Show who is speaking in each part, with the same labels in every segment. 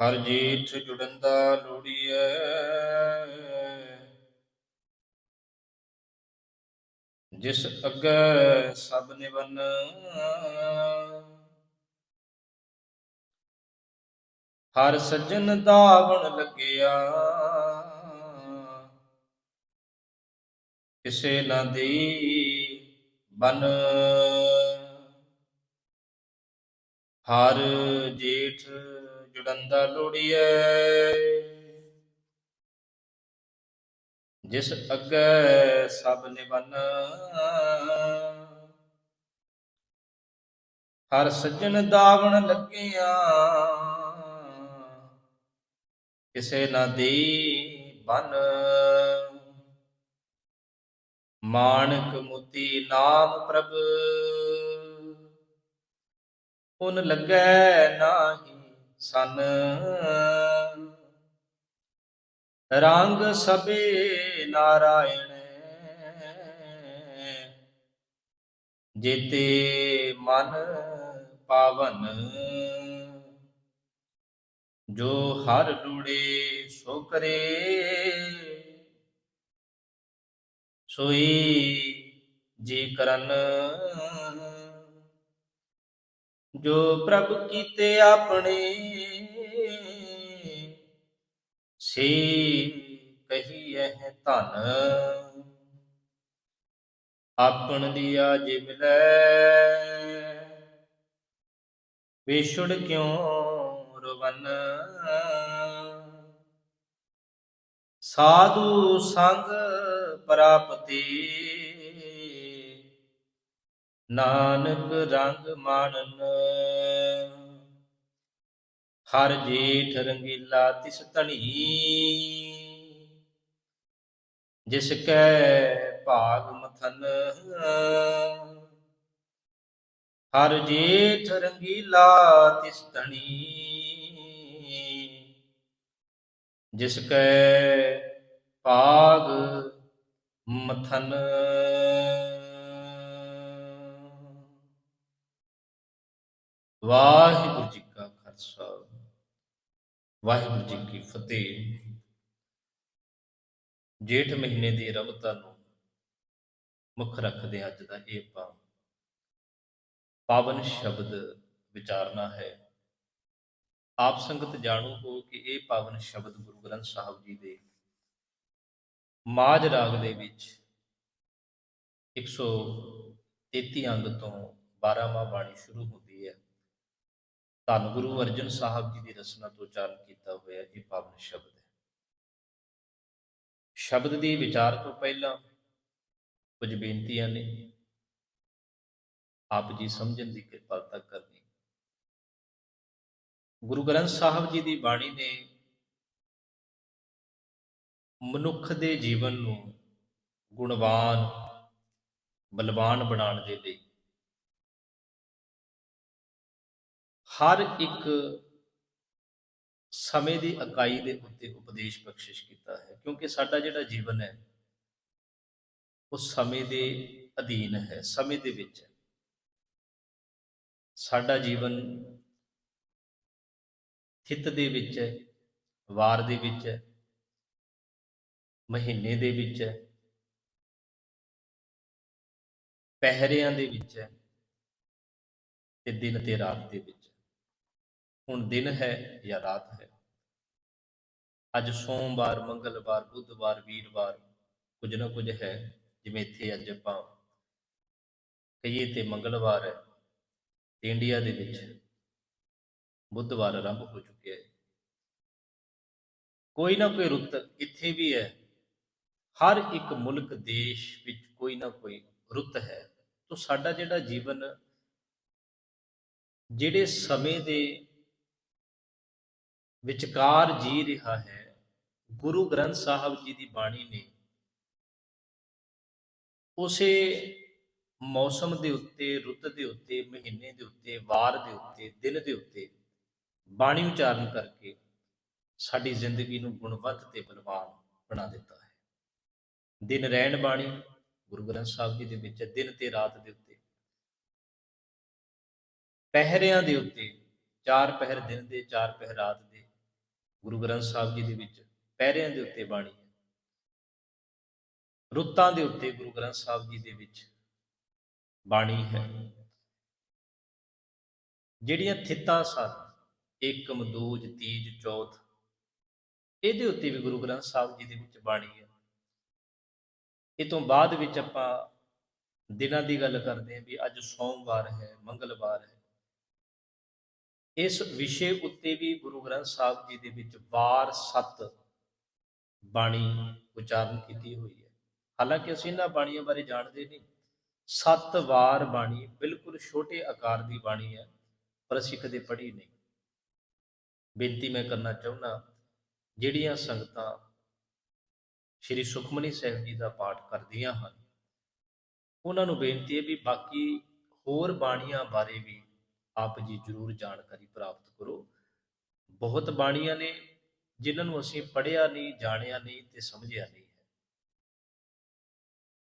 Speaker 1: ਹਰ ਜੀਠ ਜੁੜੰਦਾ ਲੋੜੀਐ। ਜਿਸ ਅੱਗੇ ਸਭ ਨਿਵਨ। ਹਰ ਸੱਜਣ ਦਾਵਣ ਲੱਗਿਆ। ਕਿਸੇ ਨਾ ਦੀ ਬਨ। ਹਰ ਜੇਠ ਜੁੜੰਦਾ ਲੋੜੀਐ। ਜਿਸ ਅੱਗੇ ਸਭ ਨਿਵਨ। ਹਰ ਸੱਜਣ ਦਾਵਣ ਲੱਗਿਆ। ਕਿਸੇ ਨਾ ਦੀ ਬਨ। ਮਾਣਕ ਮੋਤੀ ਨਾਮ ਪ੍ਰਭ। ਉਨ ਲੱਗੈ ਨਾਹੀ। ਸਨ। ਰੰਗ ਸਭੇ ਨਾਰਾਇਣ। ਜੇਤੇ ਮਨ ਪਾਵਨ। ਜੋ ਹਰ ਲੂੜੇ ਸੋ ਕਰੇ, ਸੋਈ ਜੀ ਕਰਨ। ਜੋ ਪ੍ਰਭ ਕੀਤੇ ਆਪਣੇ। ਸੇ ਕਹੀਐ ਧਨ। ਆਪਣ ਦੀਆ ਜੇ ਲੈ ਵਿਛੜ ਕਿਉ ਰਵਨ? ਸਾਧੂ ਸੰਗ ਪ੍ਰਾਪਤੀ। ਨਾਨਕ ਰੰਗ ਮਾਣਨ। ਹਰ ਜੇਠ ਰੰਗੀਲਾ ਤਿਸ ਧਣੀ। ਜਿਸ ਕੈ ਭਾਗ ਮਥਨ। ਹਰ ਜੇਠ ਰੰਗੀਲਾ ਤਿਸ ਧਣੀ। ਜਿਸ ਕੈ ਭਾਗ ਮਥਨ। ਵਾਹਿਗੁਰੂ ਜੀ ਕਾ ਖਾਲਸਾ। ਵਾਹਿਗੁਰੂ ਜੀ ਕੀ ਫਤਿਹ। ਜੇਠ ਮਹੀਨੇ ਦੀ ਰਬਤਾ ਨੂੰ ਮੁੱਖ ਰੱਖਦੇ ਅੱਜ ਦਾ ਇਹ ਆਪਾਂ ਪਾਵਨ ਸ਼ਬਦ ਵਿਚਾਰਨਾ ਹੈ। ਆਪ ਸੰਗਤ ਜਾਣੂ ਹੋ ਕਿ ਇਹ ਪਾਵਨ ਸ਼ਬਦ ਗੁਰੂ ਗ੍ਰੰਥ ਸਾਹਿਬ ਜੀ ਦੇ ਮਾਝ ਰਾਗ ਦੇ ਵਿੱਚ 133 ਅੰਗ ਤੋਂ 12ਵਾਂ ਬਾਣੀ ਸ਼ੁਰੂ ਹੁੰਦੀ ਧੰਨ ਗੁਰੂ ਅਰਜਨ ਸਾਹਿਬ ਜੀ ਦੀ ਰਚਨਾ ਤੋਂ ਉਚਾਰਨ ਕੀਤਾ ਹੋਇਆ ਇਹ ਪਾਵਨ ਸ਼ਬਦ ਹੈ। ਸ਼ਬਦ ਦੀ ਵਿਚਾਰ ਤੋਂ ਪਹਿਲਾਂ ਕੁਝ ਬੇਨਤੀਆਂ ਨੇ। ਆਪ ਜੀ ਸਮਝਣ ਦੀ ਕਿਰਪਾਲਤਾ ਕਰਨੀ। ਗੁਰੂ ਗ੍ਰੰਥ ਸਾਹਿਬ ਜੀ ਦੀ ਬਾਣੀ ਨੇ ਮਨੁੱਖ ਦੇ ਜੀਵਨ ਨੂੰ ਗੁਣਵਾਨ, ਬਲਵਾਨ ਬਣਾਉਣ ਦੇ ਲਈ ਹਰ ਇੱਕ ਸਮੇਂ ਦੀ ਇਕਾਈ ਦੇ ਉੱਤੇ ਉਪਦੇਸ਼ ਬਖਸ਼ਿਸ਼ ਕੀਤਾ ਹੈ, ਕਿਉਂਕਿ ਸਾਡਾ ਜਿਹੜਾ ਜੀਵਨ ਹੈ, ਉਹ ਸਮੇਂ ਦੇ ਅਧੀਨ ਹੈ, ਸਮੇਂ ਦੇ ਵਿੱਚ ਹੈ। ਸਾਡਾ ਜੀਵਨ ਥਿਤ ਦੇ ਵਿੱਚ ਹੈ, ਵਾਰ ਦੇ ਵਿੱਚ ਹੈ, ਮਹੀਨੇ ਦੇ ਵਿੱਚ ਹੈ, ਪਹਿਰਿਆਂ ਦੇ ਵਿੱਚ ਹੈ ਤੇ ਦਿਨ ਤੇ ਰਾਤ ਦੇ ਵਿੱਚ ਹੁਣ ਦਿਨ ਹੈ ਜਾਂ ਰਾਤ ਹੈ? ਅੱਜ ਸੋਮਵਾਰ, ਮੰਗਲਵਾਰ, ਬੁੱਧਵਾਰ, ਵੀਰਵਾਰ ਕੁਝ ਨਾ ਕੁਝ ਹੈ ਜਿਵੇਂ ਇੱਥੇ ਅੱਜ ਆਪਾਂ ਕਹੀਏ ਤੇ ਮੰਗਲਵਾਰ ਹੈ, ਤੇ ਇੰਡੀਆ ਦੇ ਵਿੱਚ ਬੁੱਧਵਾਰ ਆਰੰਭ ਹੋ ਚੁੱਕਿਆ ਹੈ। ਕੋਈ ਨਾ ਕੋਈ ਰੁੱਤ ਇੱਥੇ ਵੀ ਹੈ। ਹਰ ਇੱਕ ਮੁਲਕ ਦੇਸ਼ ਵਿੱਚ ਕੋਈ ਨਾ ਕੋਈ ਰੁੱਤ ਹੈ। ਤੋਂ ਸਾਡਾ ਜਿਹੜਾ ਜੀਵਨ, ਜਿਹੜੇ ਸਮੇਂ ਦੇ ਵਿਚਕਾਰ ਜੀ ਰਿਹਾ ਹੈ। ਗੁਰੂ ਗ੍ਰੰਥ ਸਾਹਿਬ ਜੀ ਦੀ ਬਾਣੀ ਨੇ ਉਸੇ ਮੌਸਮ ਦੇ ਉੱਤੇ, ਰੁੱਤ ਦੇ ਉੱਤੇ, ਮਹੀਨੇ ਦੇ ਉੱਤੇ, ਵਾਰ ਦੇ ਉੱਤੇ, ਦਿਨ ਦੇ ਉੱਤੇ ਬਾਣੀ ਉਚਾਰਨ ਕਰਕੇ ਸਾਡੀ ਜ਼ਿੰਦਗੀ ਨੂੰ ਗੁਣਵੱਤ ਤੇ ਬਲਵਾਨ ਬਣਾ ਦਿੱਤਾ ਹੈ। ਦਿਨ ਰਹਿਣ ਬਾਣੀ ਗੁਰੂ ਗ੍ਰੰਥ ਸਾਹਿਬ ਜੀ ਦੇ ਵਿੱਚ ਦਿਨ ਤੇ ਰਾਤ ਦੇ ਉੱਤੇ, ਪਹਿਰਿਆਂ ਦੇ ਉੱਤੇ, ਚਾਰ ਪਹਿਰ ਦਿਨ ਦੇ, ਚਾਰ ਪਹਿਰ ਰਾਤ ਗੁਰੂ ਗ੍ਰੰਥ ਸਾਹਿਬ ਜੀ ਦੇ ਵਿੱਚ ਪੈਰਿਆਂ ਦੇ ਉੱਤੇ ਬਾਣੀ ਹੈ। ਰੁੱਤਾਂ ਦੇ ਉੱਤੇ ਗੁਰੂ ਗ੍ਰੰਥ ਸਾਹਿਬ ਜੀ ਦੇ ਵਿੱਚ ਬਾਣੀ ਹੈ। ਜਿਹੜੀਆਂ ਥਿੱਤਾਂ ਸਨ ਏਕਮ ਦੂਜ ਤੀਜ, ਚੌਥ, ਇਹਦੇ ਉੱਤੇ ਵੀ ਗੁਰੂ ਗ੍ਰੰਥ ਸਾਹਿਬ ਜੀ ਦੇ ਵਿੱਚ ਬਾਣੀ ਹੈ। ਇਹ ਤੋਂ ਬਾਅਦ ਵਿੱਚ ਆਪਾਂ ਦਿਨਾਂ ਦੀ ਗੱਲ ਕਰਦੇ ਹਾਂ ਵੀ ਅੱਜ ਸੋਮਵਾਰ ਹੈ, ਮੰਗਲਵਾਰ ਹੈ। ਇਸ ਵਿਸ਼ੇ ਉੱਤੇ ਵੀ ਗੁਰੂ ਗ੍ਰੰਥ ਸਾਹਿਬ ਜੀ ਦੇ ਵਿੱਚ ਵਾਰ ਸੱਤ ਬਾਣੀ ਉਚਾਰਨ ਕੀਤੀ ਹੋਈ ਹੈ। ਹਾਲਾਂਕਿ ਅਸੀਂ ਇਹਨਾਂ ਬਾਣੀਆਂ ਬਾਰੇ ਜਾਣਦੇ ਨਹੀਂ। ਸੱਤ ਵਾਰ ਬਾਣੀ ਬਿਲਕੁਲ ਛੋਟੇ ਆਕਾਰ ਦੀ ਬਾਣੀ ਹੈ, ਪਰ ਅਸੀਂ ਕਦੇ ਪੜ੍ਹੀ ਨਹੀਂ। ਬੇਨਤੀ ਮੈਂ ਕਰਨਾ ਚਾਹੁੰਦਾ, ਜਿਹੜੀਆਂ ਸੰਗਤਾਂ ਸ਼੍ਰੀ ਸੁਖਮਨੀ ਸਾਹਿਬ ਜੀ ਦਾ ਪਾਠ ਕਰਦੀਆਂ ਹਨ, ਉਹਨਾਂ ਨੂੰ ਬੇਨਤੀ ਹੈ ਵੀ ਬਾਕੀ ਹੋਰ ਬਾਣੀਆਂ ਬਾਰੇ ਵੀ ਆਪ ਜੀ ਜ਼ਰੂਰ ਜਾਣਕਾਰੀ ਪ੍ਰਾਪਤ ਕਰੋ। ਬਹੁਤ ਬਾਣੀਆਂ ਨੇ ਜਿਨ੍ਹਾਂ ਨੂੰ ਅਸੀਂ ਪੜ੍ਹਿਆ ਨਹੀਂ, ਜਾਣਿਆ ਨਹੀਂ ਤੇ ਸਮਝਿਆ ਨਹੀਂ ਹੈ।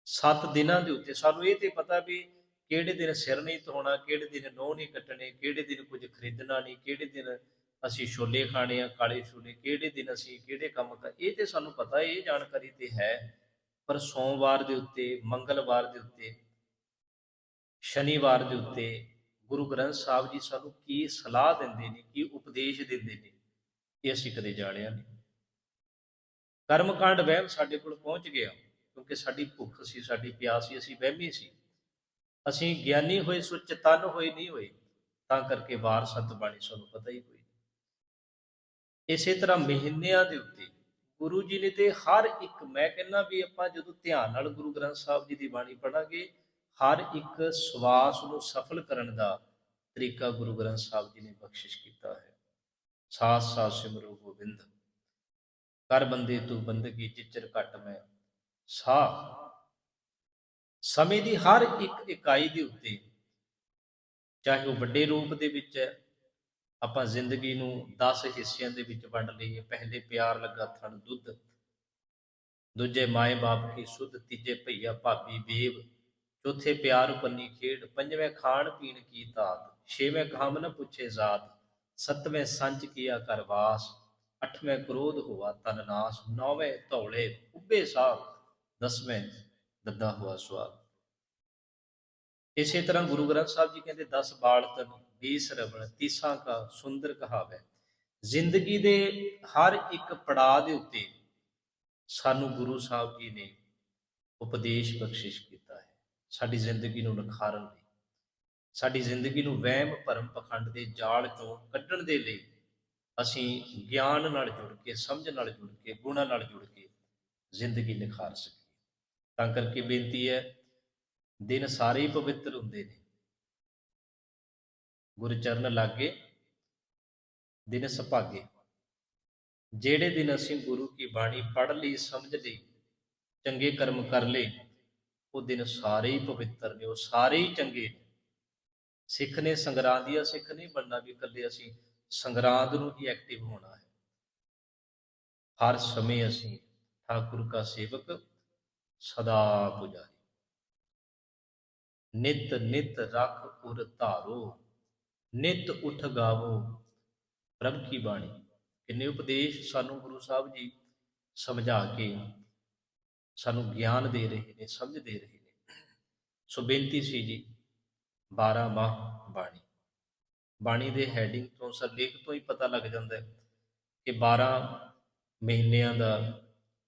Speaker 1: ਸੱਤ ਦਿਨਾਂ ਦੇ ਉੱਤੇ ਸਾਨੂੰ ਇਹ ਤੇ ਪਤਾ ਵੀ ਕਿਹੜੇ ਦਿਨ ਸਿਰ ਨਹੀਂ ਧੋਣਾ, ਕਿਹੜੇ ਦਿਨ ਨੋਹ ਨਹੀਂ ਕੱਟਣੇ, ਕਿਹੜੇ ਦਿਨ ਕੁਝ ਖਰੀਦਣਾ ਨਹੀਂ, ਕਿਹੜੇ ਦਿਨ ਅਸੀਂ ਛੋਲੇ ਖਾਣੇ ਆ, ਕਾਲੇ ਛੋਲੇ, ਕਿਹੜੇ ਦਿਨ ਅਸੀਂ ਕਿਹੜੇ ਕੰਮ ਕਰ ਇਹ ਤੇ ਸਾਨੂੰ ਪਤਾ, ਇਹ ਜਾਣਕਾਰੀ ਤੇ ਹੈ। ਪਰ ਸੋਮਵਾਰ ਦੇ ਉੱਤੇ, ਮੰਗਲਵਾਰ ਦੇ ਉੱਤੇ, ਸ਼ਨੀਵਾਰ ਦੇ ਉੱਤੇ ਗੁਰੂ ਗ੍ਰੰਥ ਸਾਹਿਬ ਜੀ ਸਾਨੂੰ ਕੀ ਸਲਾਹ ਦਿੰਦੇ ਨੇ, ਕੀ ਉਪਦੇਸ਼ ਦਿੰਦੇ ਨੇ, ਇਹ ਅਸੀਂ ਕਦੇ ਜਾਣਿਆ ਨਹੀਂ। ਕਰਮਕਾਂਡ ਵਹਿਮ ਸਾਡੇ ਕੋਲ ਪਹੁੰਚ ਗਿਆ, ਕਿਉਂਕਿ ਸਾਡੀ ਭੁੱਖ ਸੀ, ਸਾਡੀ ਪਿਆਸ ਸੀ, ਅਸੀਂ ਵਹਿਮੀ ਸੀ। ਅਸੀਂ ਗਿਆਨੀ ਹੋਏ ਸੋ ਚਤਨ ਹੋਏ ਨਹੀਂ ਹੋਏ, ਤਾਂ ਕਰਕੇ ਵਾਰ ਸਤ ਬਾਣੀ ਸਾਨੂੰ ਪਤਾ ਹੀ ਕੋਈ ਇਸੇ ਤਰ੍ਹਾਂ ਮਹੀਨਿਆਂ ਦੇ ਉੱਤੇ ਗੁਰੂ ਜੀ ਨੇ ਤੇ ਹਰ ਇੱਕ, ਮੈਂ ਕਹਿੰਦਾ ਵੀ ਆਪਾਂ ਜਦੋਂ ਧਿਆਨ ਨਾਲ ਗੁਰੂ ਗ੍ਰੰਥ ਸਾਹਿਬ ਜੀ ਦੀ ਬਾਣੀ ਪੜਾਂਗੇ ਹਰ ਇੱਕ ਸਵਾਸ ਨੂੰ ਸਫਲ ਕਰਨ ਦਾ ਤਰੀਕਾ ਗੁਰੂ ਗ੍ਰੰਥ ਸਾਹਿਬ ਜੀ ਨੇ ਬਖਸ਼ਿਸ਼ ਕੀਤਾ ਹੈ। ਸਾਸ ਸਾਸ ਸਿਮਰੋ ਗੋਬਿੰਦ, ਕਰ ਬੰਦੇ ਤੂੰ ਬੰਦਗੀ ਚਿਚਰ ਘਟ ਮੈਂ ਸਾਹ। ਸਮੇਂ ਦੀ ਹਰ ਇੱਕ ਇਕਾਈ ਦੇ ਉੱਤੇ, ਚਾਹੇ ਉਹ ਵੱਡੇ ਰੂਪ ਦੇ ਵਿੱਚ ਹੈ, ਆਪਾਂ ਜ਼ਿੰਦਗੀ ਨੂੰ 10 ਹਿੱਸਿਆਂ ਦੇ ਵਿੱਚ ਵੰਡ ਲਈਏ। ਪਹਿਲੇ ਪਿਆਰ ਲੱਗਾ ਥਣ ਦੁੱਧ, ਦੂਜੇ ਮਾਏ ਬਾਪ ਕੀ ਸੁਧ, ਤੀਜੇ ਭਈਆ ਭਾਬੀ ਬੇਵ। ਚੌਥੇ ਪਿਆਰ ਪੰਨੀ ਖੇਡ, ਪੰਜਵੇਂ ਖਾਣ ਪੀਣ ਕੀ ਤਾਤ ਛੇਵੇਂ ਕਾਮ ਨ ਪੁੱਛੇ ਜ਼ਾਤ, ਸੱਤਵੇਂ ਸੰਚ ਕੀਆ ਕਰਵਾਸ ਅੱਠਵੇਂ ਕ੍ਰੋਧ ਹੋਆ ਤਨ ਨਾਸ, ਨੌਵੇਂ ਧੌਲੇ ਉੱਬੇ ਸਾਹ, ਦਸਵੇਂ ਦੱਦਾ ਹੋਆ ਸਵਾਦ। ਇਸੇ ਤਰ੍ਹਾਂ ਗੁਰੂ ਗ੍ਰੰਥ ਸਾਹਿਬ ਜੀ ਕਹਿੰਦੇ 10 ਬਾਲ ਤਨ 20 ਰਵਣ, ਤੀਸਾ ਕਾ ਸੁੰਦਰ ਕਹਾਵੇ। ਜ਼ਿੰਦਗੀ ਦੇ ਹਰ ਇੱਕ ਪੜਾਅ ਦੇ ਉੱਤੇ ਸਾਨੂੰ ਗੁਰੂ ਸਾਹਿਬ ਜੀ ਨੇ ਉਪਦੇਸ਼ ਬਖਸ਼ਿਸ਼ ਸਾਡੀ ਜ਼ਿੰਦਗੀ ਨੂੰ ਨਿਖਾਰਨ ਲਈ, ਸਾਡੀ ਜ਼ਿੰਦਗੀ ਨੂੰ ਵਹਿਮ ਭਰਮ ਪਖੰਡ ਦੇ ਜਾਲ ਚੋਂ ਕੱਢਣ ਦੇ ਲਈ ਅਸੀਂ ਗਿਆਨ ਨਾਲ ਜੁੜ ਕੇ, ਸਮਝ ਨਾਲ ਜੁੜ ਕੇ, ਗੁਣਾਂ ਨਾਲ ਜੁੜ ਕੇ ਜ਼ਿੰਦਗੀ ਨਿਖਾਰ ਸਕੀਏ। ਤਾਂ ਕਰਕੇ ਬੇਨਤੀ ਹੈ, ਦਿਨ ਸਾਰੇ ਪਵਿੱਤਰ ਹੁੰਦੇ ਨੇ। ਗੁਰੂ ਚਰਨ ਲਾਗੇ, ਦਿਨ ਸੁਭਾਗੇ। ਜਿਹੜੇ ਦਿਨ ਅਸੀਂ ਗੁਰੂ ਕੀ ਬਾਣੀ ਪੜ੍ਹ ਲਈ, ਸਮਝ ਲਈ, ਚੰਗੇ ਕਰਮ ਕਰ ਲਏ ਉਹ ਦਿਨ ਸਾਰੇ ਹੀ ਪਵਿੱਤਰ ਨੇ, ਉਹ ਸਾਰੇ ਹੀ ਚੰਗੇ ਨੇ। ਸਿੱਖ ਨੇ ਸੰਗਰਾਂਦੀਆ ਸਿੱਖ ਨਹੀਂ ਬਣਨਾ ਵੀ ਇਕੱਲੇ, ਅਸੀਂ ਸੰਗਰਾਂਦ ਨੂੰ ਹੀ ਐਕਟਿਵ ਹੋਣਾ ਹੈ। ਹਰ ਸਮੇਂ ਅਸੀਂ ਠਾਕੁਰ ਦਾ ਸੇਵਕ ਸਦਾ ਪੁਜਾਰੀ। ਨਿਤ ਨਿਤ ਰਖ ਉਰ ਧਾਰੋ, ਨਿਤ ਉਠ ਗਾਵੋ ਪ੍ਰਭ ਕੀ ਬਾਣੀ। ਕਿੰਨੇ ਉਪਦੇਸ਼ ਸਾਨੂੰ ਗੁਰੂ ਸਾਹਿਬ ਜੀ ਸਮਝਾ ਕੇ ਸਾਨੂੰ ਗਿਆਨ ਦੇ ਰਹੇ ਨੇ, ਸਮਝ ਦੇ ਰਹੇ ਨੇ। ਸੋ ਬੇਨਤੀ ਸੀ ਜੀ 12 ਮਾਹ ਬਾਣੀ। ਬਾਣੀ ਦੇ ਹੈਡਿੰਗ ਤੋਂ ਸਰਲੇਖ ਤੋਂ ਹੀ ਪਤਾ ਲੱਗ ਜਾਂਦਾ ਹੈ ਕਿ 12 ਮਹੀਨਿਆਂ ਦਾ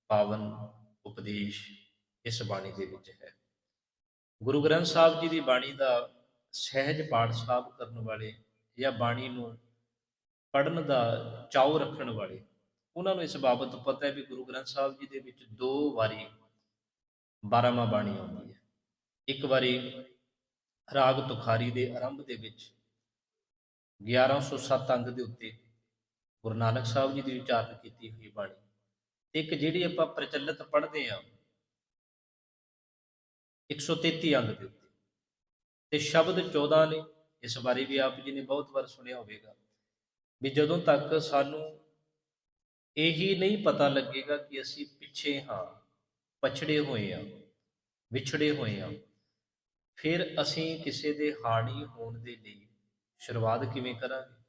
Speaker 1: ਪਾਵਨ ਉਪਦੇਸ਼ ਇਸ ਬਾਣੀ ਦੇ ਵਿੱਚ ਹੈ। ਗੁਰੂ ਗ੍ਰੰਥ ਸਾਹਿਬ ਜੀ ਦੀ ਬਾਣੀ ਦਾ ਸਹਿਜ ਪਾਠ ਸਾਹਿਬ ਕਰਨ ਵਾਲੇ ਜਾਂ ਬਾਣੀ ਨੂੰ ਪੜਨ ਦਾ ਚਾਉ ਰੱਖਣ ਵਾਲੇ ਉਹਨਾਂ ਨੂੰ ਇਸ ਬਾਬਤ ਪਤਾ ਹੈ ਵੀ ਗੁਰੂ ਗ੍ਰੰਥ ਸਾਹਿਬ ਜੀ ਦੇ ਵਿੱਚ ਦੋ ਵਾਰੀ 12ਵਾਂ ਬਾਣੀ ਆਉਂਦੀ ਹੈ। ਇੱਕ ਵਾਰੀ ਰਾਗ ਤੁਖਾਰੀ ਦੇ ਆਰੰਭ ਦੇ ਵਿੱਚ 1107 ਅੰਗ ਦੇ ਉੱਤੇ ਗੁਰੂ ਨਾਨਕ ਸਾਹਿਬ ਜੀ ਦੀ ਉਚਾਰਨ ਕੀਤੀ ਹੋਈ ਬਾਣੀ। ਇੱਕ ਜਿਹੜੀ ਆਪਾਂ ਪ੍ਰਚਲਿਤ ਪੜ੍ਹਦੇ ਆ 133 ਅੰਗ ਦੇ ਉੱਤੇ। ਤੇ ਸ਼ਬਦ 14 ਨੇ, ਇਸ ਬਾਰੇ ਵੀ ਆਪ ਜੀ ਨੇ ਬਹੁਤ ਵਾਰ ਸੁਣਿਆ ਹੋਵੇਗਾ, ਵੀ ਜਦੋਂ ਤੱਕ ਸਾਨੂੰ ਇਹੀ ਨਹੀਂ ਪਤਾ ਲੱਗੇਗਾ ਕਿ ਅਸੀਂ ਪਿੱਛੇ ਹਾਂ, ਪਛੜੇ ਹੋਏ ਹਾਂ, ਵਿਛੜੇ ਹੋਏ ਹਾਂ। ਫਿਰ ਅਸੀਂ ਕਿਸੇ ਦੇ ਹਾਣੀ ਹੋਣ ਦੇ ਲਈ ਸ਼ੁਰੂਆਤ ਕਿਵੇਂ ਕਰਾਂਗੇ?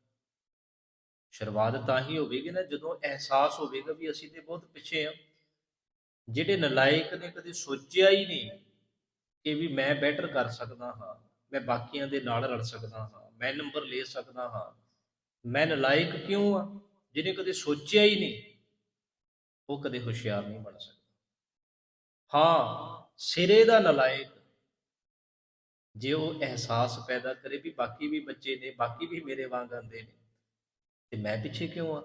Speaker 1: ਸ਼ੁਰੂਆਤ ਤਾਂ ਹੀ ਹੋਵੇਗੀ ਨਾ, ਜਦੋਂ ਅਹਿਸਾਸ ਹੋਵੇਗਾ ਵੀ ਅਸੀਂ ਤੇ ਬਹੁਤ ਪਿੱਛੇ ਹਾਂ। ਜਿਹੜੇ ਨਲਾਇਕ ਨੇ ਕਦੇ ਸੋਚਿਆ ਹੀ ਨਹੀਂ ਕਿ ਵੀ ਮੈਂ ਬੈਟਰ ਕਰ ਸਕਦਾ ਹਾਂ, ਮੈਂ ਬਾਕੀਆਂ ਦੇ ਨਾਲ ਰਲ ਸਕਦਾ ਹਾਂ, ਮੈਂ ਨੰਬਰ ਲੈ ਸਕਦਾ ਹਾਂ। ਮੈਂ ਨਲਾਇਕ ਕਿਉਂ ਆ ਜਿਹਨੇ ਕਦੇ ਸੋਚਿਆ ਹੀ ਨਹੀਂ, ਉਹ ਕਦੇ ਹੁਸ਼ਿਆਰ ਨਹੀਂ ਬਣ ਸਕਦਾ। ਹਾਂ, ਸਿਰੇ ਦਾ ਨਲਾਇਕ, ਜੇ ਉਹ ਅਹਿਸਾਸ ਪੈਦਾ ਕਰੇ ਵੀ ਬਾਕੀ ਵੀ ਬੱਚੇ ਨੇ, ਬਾਕੀ ਵੀ ਮੇਰੇ ਵਾਂਗ ਆਂਦੇ ਨੇ, ਤੇ ਮੈਂ ਪਿੱਛੇ ਕਿਉਂ ਆ?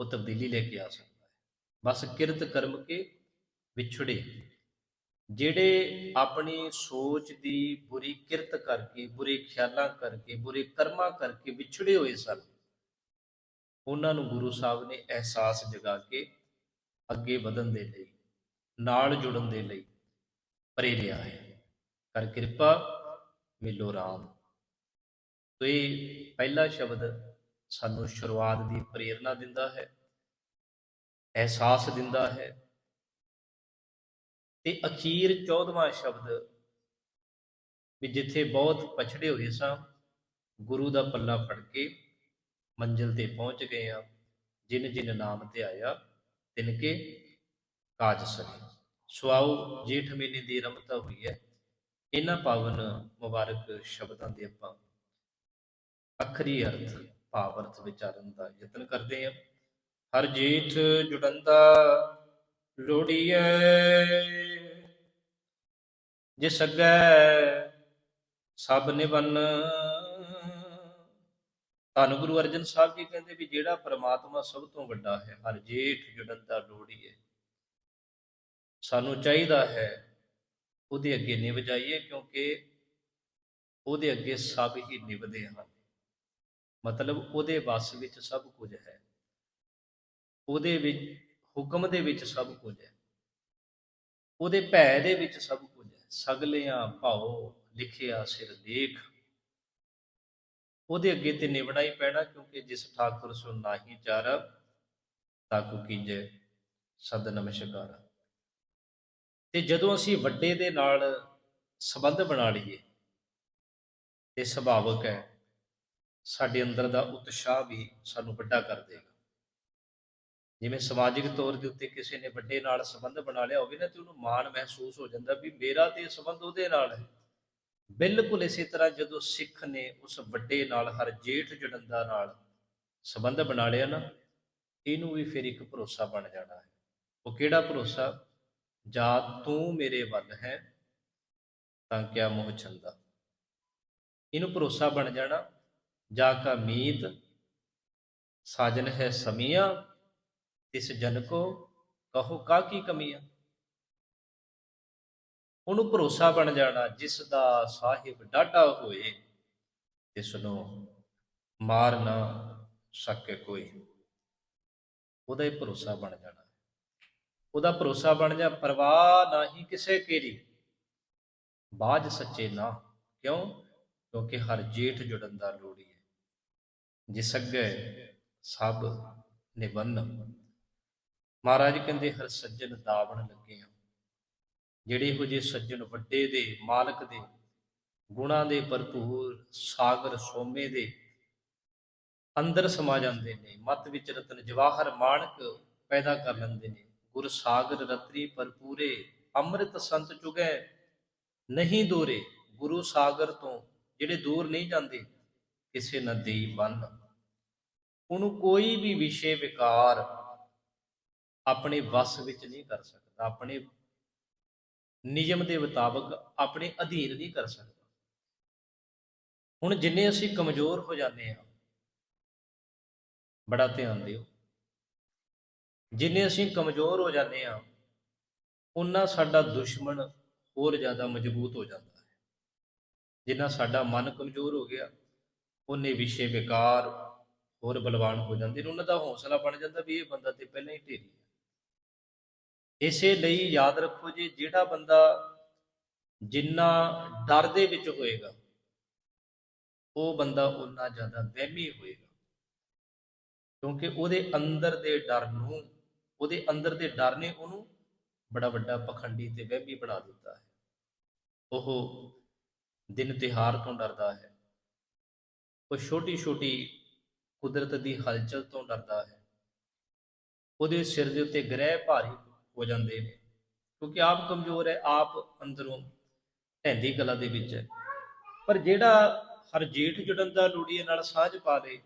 Speaker 1: ਉਹ ਤਬਦੀਲੀ ਲੈ ਕੇ ਆ ਸਕਦਾ ਹੈ। ਬਸ ਕਿਰਤ ਕਰਮ ਕੇ ਵਿਛੜੇ। ਜਿਹੜੇ ਆਪਣੀ ਸੋਚ ਦੀ ਬੁਰੀ ਕਿਰਤ ਕਰਕੇ, ਬੁਰੇ ਖਿਆਲਾਂ ਕਰਕੇ, ਬੁਰੇ ਕਰਮਾਂ ਕਰਕੇ ਵਿਛੜੇ ਹੋਏ ਸਨ ਉਹਨਾਂ ਨੂੰ ਗੁਰੂ ਸਾਹਿਬ ਨੇ ਅਹਿਸਾਸ ਜਗਾ ਕੇ ਅੱਗੇ ਵਧਣ ਦੇ ਲਈ, ਨਾਲ ਜੁੜਨ ਦੇ ਲਈ ਪ੍ਰੇਰਿਆ ਹੈ। ਕਰ ਕਿਰਪਾ, ਮਿਲੋ ਰਾਮ। ਤੋ ਇਹ ਪਹਿਲਾ ਸ਼ਬਦ ਸਾਨੂੰ ਸ਼ੁਰੂਆਤ ਦੀ ਪ੍ਰੇਰਣਾ ਦਿੰਦਾ ਹੈ, ਅਹਿਸਾਸ ਦਿੰਦਾ ਹੈ। ਤੇ ਅਖੀਰ 14ਵਾਂ ਸ਼ਬਦ ਵੀ ਜਿੱਥੇ ਬਹੁਤ ਪਛੜੇ ਹੋਏ ਸਾਂ, ਗੁਰੂ ਦਾ ਪੱਲਾ ਫੜ ਕੇ ਮੰਜ਼ਿਲ ਤੇ ਪਹੁੰਚ ਗਏ ਆ ਜਿਨ ਜਿਨ ਨਾਮ ਤੇ ਆਇਆ, ਤਿਨ ਕੇ ਕਾਜ ਸਕੇ ਸੁਆਓ ਜੇਠ ਮਹੀਨੇ ਦੀ ਰਮਤਾ ਹੋਈ ਹੈ। ਇਹਨਾਂ ਪਾਵਨ ਮੁਬਾਰਕ ਸ਼ਬਦਾਂ ਦੇ ਆਪਾਂ ਅਖਰੀ ਅਰਥ ਭਾਵ ਅਰਥ ਵਿਚਾਰਨ ਦਾ ਯਤਨ ਕਰਦੇ ਹਾਂ। ਹਰ ਜੇਠ ਜੁੜੰਦਾ ਲੋੜੀਐ, ਜਿਸ ਅੱਗੇ ਸਭ ਨਿਵਨ ਧੰਨ ਗੁਰੂ ਅਰਜਨ ਸਾਹਿਬ ਜੀ ਕਹਿੰਦੇ ਵੀ ਜਿਹੜਾ ਪ੍ਰਮਾਤਮਾ ਸਭ ਤੋਂ ਵੱਡਾ ਹੈ, ਹਰ ਜੇਠ ਜੁੜੰਦਾ ਲੋੜੀਐ ਸਾਨੂੰ ਚਾਹੀਦਾ ਹੈ ਉਹਦੇ ਅੱਗੇ ਨਿਭ ਜਾਈਏ ਕਿਉਂਕਿ ਉਹਦੇ ਅੱਗੇ ਸਭ ਹੀ ਨਿਭਦੇ ਹਨ। ਮਤਲਬ ਉਹਦੇ ਵੱਸ ਵਿੱਚ ਸਭ ਕੁਝ ਹੈ। ਉਹਦੇ ਵਿੱਚ, ਹੁਕਮ ਦੇ ਵਿੱਚ ਸਭ ਕੁਝ ਹੈ। ਉਹਦੇ ਭੈ ਦੇ ਵਿੱਚ ਸਭ ਕੁਝ ਹੈ। ਸਗਲਿਆਂ ਭਾਉ ਲਿਖਿਆ ਸਿਰ ਦੇਖ। ਉਹਦੇ ਅੱਗੇ ਤੇ ਨਿਵਣਾ ਹੀ ਪੈਣਾ, ਕਿਉਂਕਿ ਜਿਸ ਠਾਕੁਰ ਸੁਨ ਨਾਹੀ ਚਾਰ, ਤਾਕੂ ਕੀਜੇ ਸਦ ਨਮਸਕਾਰ ਤੇ ਜਦੋਂ ਅਸੀਂ ਵੱਡੇ ਦੇ ਨਾਲ ਸੰਬੰਧ ਬਣਾ ਲਈਏ, ਤੇ ਸੁਭਾਵਕ ਹੈ, ਸਾਡੇ ਅੰਦਰ ਦਾ ਉਤਸ਼ਾਹ ਵੀ ਸਾਨੂੰ ਵੱਡਾ ਕਰ ਦੇਗਾ। ਜਿਵੇਂ ਸਮਾਜਿਕ ਤੌਰ ਦੇ ਉੱਤੇ ਕਿਸੇ ਨੇ ਵੱਡੇ ਨਾਲ ਸੰਬੰਧ ਬਣਾ ਲਿਆ ਹੋਵੇ ਨਾ, ਤੇ ਉਹਨੂੰ ਮਾਣ ਮਹਿਸੂਸ ਹੋ ਜਾਂਦਾ ਵੀ ਮੇਰਾ ਤੇ ਸੰਬੰਧ ਉਹਦੇ ਨਾਲ ਹੈ। ਬਿਲਕੁਲ ਇਸੇ ਤਰ੍ਹਾਂ ਜਦੋਂ ਸਿੱਖ ਨੇ ਉਸ ਵੱਡੇ ਨਾਲ, ਹਰ ਜੇਠ ਜੜੰਦਾ ਨਾਲ ਸੰਬੰਧ ਬਣਾ ਲਿਆ ਨਾ, ਇਹਨੂੰ ਵੀ ਫਿਰ ਇੱਕ ਭਰੋਸਾ ਬਣ ਜਾਣਾ ਹੈ। ਉਹ ਕਿਹੜਾ ਭਰੋਸਾ? ਜਾਂ ਤੂੰ ਮੇਰੇ ਵੱਲ ਹੈ, ਤਾਂ ਕਿਆ ਮੋਹ ਚੰਦਾ। ਇਹਨੂੰ ਭਰੋਸਾ ਬਣ ਜਾਣਾ, ਜਾ ਕਾ ਮੀਤ, ਸਾਜਨ ਹੈ ਸਮੀਆਂ ਇਸ ਜਨ ਕੋ ਕਹੋ ਕਾ ਕੀ ਕਮੀਆਂ। ਉਹਨੂੰ ਭਰੋਸਾ ਬਣ ਜਾਣਾ, ਜਿਸ ਦਾ ਸਾਹਿਬ ਡਾਟਾ ਹੋਏ ਇਸ ਨੂੰ ਮਾਰ ਨਾ ਸਕੇ ਕੋਈ। ਉਹਦਾ ਹੀ ਭਰੋਸਾ ਬਣ ਜਾਣਾ। ਉਹਦਾ ਭਰੋਸਾ ਬਣ ਜਾ, ਪਰਵਾਹ ਨਹੀਂ ਕਿਸੇ ਕੇਰੀ। ਬਾਜ ਸੱਚੇ ਨਾ, ਕਿਉਂ? ਕਿਉਂਕਿ ਹਰ ਜੇਠ ਜੁੜਨ ਦਾ ਲੋੜੀ ਹੈ ਜਿਸ ਅੱਗੇ ਸਭ ਨਿਬੰਧ ਮਹਾਰਾਜ ਕਹਿੰਦੇ, ਹਰ ਸੱਜਣ ਦਾਵਣ ਲੱਗੇ ਆ। ਜਿਹੜੇ ਇਹੋ ਜਿਹੇ ਸੱਜਣ ਵੱਡੇ ਦੇ, ਮਾਲਕ ਦੇ, ਗੁਣਾਂ ਦੇ ਭਰਪੂਰ ਸਾਗਰ ਸੋਮੇ ਦੇ ਅੰਦਰ ਸਮਾ ਜਾਂਦੇ ਨੇ, ਮਤ ਵਿੱਚ ਰਤਨ ਜਵਾਹਰ ਮਾਣਕ ਪੈਦਾ ਕਰ ਲੈਂਦੇ ਨੇ। ਗੁਰ ਸਾਗਰ ਰਤਰੀ ਭਰਪੂਰੇ, ਅੰਮ੍ਰਿਤ ਸੰਤ ਚੁਗੈ ਨਹੀਂ ਦੂਰੇ। ਗੁਰੂ ਸਾਗਰ ਤੋਂ ਜਿਹੜੇ ਦੂਰ ਨਹੀਂ ਜਾਂਦੇ, ਕਿਸੇ ਨਾ ਦੇਈ ਬੰਨ ਉਹਨੂੰ ਕੋਈ ਵੀ ਵਿਸ਼ੇ ਵਿਕਾਰ ਆਪਣੇ ਵਸ ਵਿੱਚ ਨਹੀਂ ਕਰ ਸਕਦਾ, ਆਪਣੇ ਨਿਯਮ ਦੇ ਮੁਤਾਬਕ ਆਪਣੇ ਅਧੀਨ ਨਹੀਂ ਕਰ ਸਕਦਾ। ਹੁਣ ਜਿੰਨੇ ਅਸੀਂ ਕਮਜ਼ੋਰ ਹੋ ਜਾਂਦੇ ਹਾਂ, ਬੜਾ ਧਿਆਨ ਦਿਓ। ਜਿੰਨੇ ਅਸੀਂ ਕਮਜ਼ੋਰ ਹੋ ਜਾਂਦੇ ਹਾਂ ਉਨਾ ਸਾਡਾ ਦੁਸ਼ਮਣ ਹੋਰ ਜ਼ਿਆਦਾ ਮਜ਼ਬੂਤ ਹੋ ਜਾਂਦਾ ਹੈ। ਜਿੰਨਾ ਸਾਡਾ ਮਨ ਕਮਜ਼ੋਰ ਹੋ ਗਿਆ, ਉਹਨੇ ਵਿਸ਼ੇ ਵਿਕਾਰ ਹੋਰ ਬਲਵਾਨ ਹੋ ਜਾਂਦੇ ਨੇ। ਉਹਨਾਂ ਦਾ ਹੌਸਲਾ ਬਣ ਜਾਂਦਾ ਵੀ ਇਹ ਬੰਦਾ ਤੇ ਪਹਿਲਾਂ ਹੀ ਢੇਰੀ ਇਸੇ ਲਈ ਯਾਦ ਰੱਖੋ ਜੀ, ਜਿਹੜਾ ਬੰਦਾ ਜਿੰਨਾ ਡਰ ਦੇ ਵਿੱਚ ਹੋਏਗਾ, ਉਹ ਬੰਦਾ ਉਨਾ ਜ਼ਿਆਦਾ ਵਹਿਮੀ ਹੋਏਗਾ। ਕਿਉਂਕਿ ਉਹਦੇ ਅੰਦਰ ਦੇ ਡਰ ਨੂੰ, ਉਹਦੇ ਅੰਦਰ ਦੇ ਡਰ ਨੇ ਉਹਨੂੰ ਬੜਾ ਵੱਡਾ ਪਖੰਡੀ ਤੇ ਵਹਿਮੀ ਬਣਾ ਦਿੱਤਾ ਹੈ। ਉਹ ਦਿਨ ਤਿਹਾਰ ਤੋਂ ਡਰਦਾ ਹੈ। ਉਹ ਛੋਟੀ ਛੋਟੀ ਕੁਦਰਤ ਦੀ ਹਲਚਲ ਤੋਂ ਡਰਦਾ ਹੈ। ਉਹਦੇ ਸਿਰ ਦੇ ਉੱਤੇ ਗ੍ਰਹਿ ਭਾਰੀ ਹੋ ਜਾਂਦੇ ਨੇ। ਕਿਉਂਕਿ ਆਪ ਕਮਜ਼ੋਰ ਹੈ, ਆਪ ਅੰਦਰੋਂ ਢਹਿੰਦੀ ਕਲਾ ਦੇ ਵਿੱਚ ਹੈ। ਪਰ ਜਿਹੜਾ ਹਰ ਜੇਠ ਜੁੜਨ ਦਾ ਲੋੜੀਏ ਨਾਲ ਸਾਝ ਪਾ ਲੇ,